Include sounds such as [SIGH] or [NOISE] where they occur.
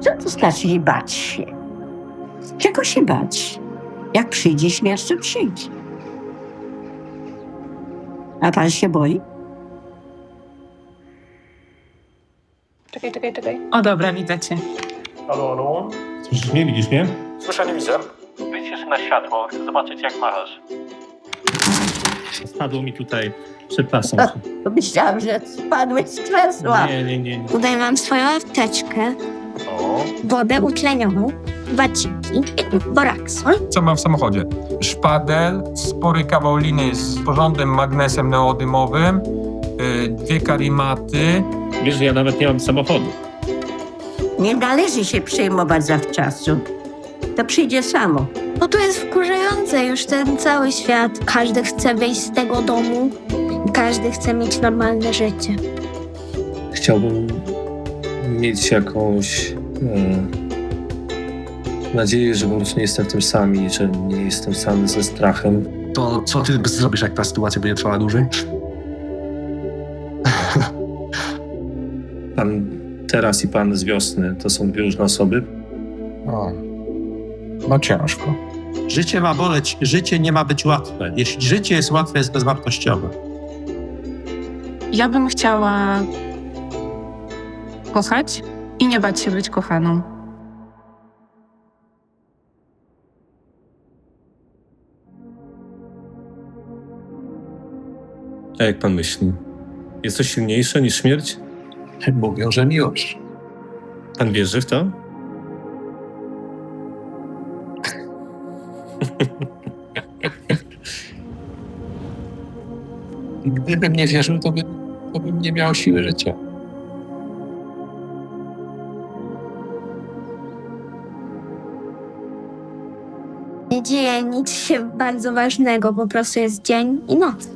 Co to znaczy bać się? Czego się bać? Jak przyjdzie śmierć, to przyjdzie. A pan się boi? Czekaj, czekaj, czekaj. O dobra, widzę cię. Halo, halo? Słyszysz mnie, widzisz mnie? Słyszę, nie widzę. Wyjdź jeszcze na światło, chcę zobaczyć jak machasz. Spadło mi tutaj. Przepraszam. To myślałam, że spadłeś z krzesła. Nie, nie, nie. nie. Tutaj mam swoją apteczkę, wodę utlenioną, waciki, borakson. Co mam w samochodzie? Szpadel, spory kawał liny z porządnym magnesem neodymowym, yy, dwie karimaty, Wiesz, że ja nawet nie mam samochodu. Nie należy się przejmować zawczasu. To przyjdzie samo. Bo to jest wkurzające już ten cały świat. Każdy chce wyjść z tego domu, każdy chce mieć normalne życie. Chciałbym mieć jakąś nadzieję, że po prostu nie jestem w tym sami, że nie jestem sam ze strachem. To co ty zrobisz, jak ta sytuacja będzie trwała dłużej? [LAUGHS] Pan teraz i pan z wiosny to są dwie różne osoby. o, no ciężko. Życie ma boleć, życie nie ma być łatwe. Jeśli życie jest łatwe, jest bezwartościowe. Ja bym chciała kochać i nie bać się być kochaną. A jak pan myśli? Jest to silniejsze niż śmierć? Mówią, że miłość. Pan wierzy w to? Gdybym nie wierzył, to, by, to bym nie miał siły życia. Nie dzieje nic się bardzo ważnego, po prostu jest dzień i noc.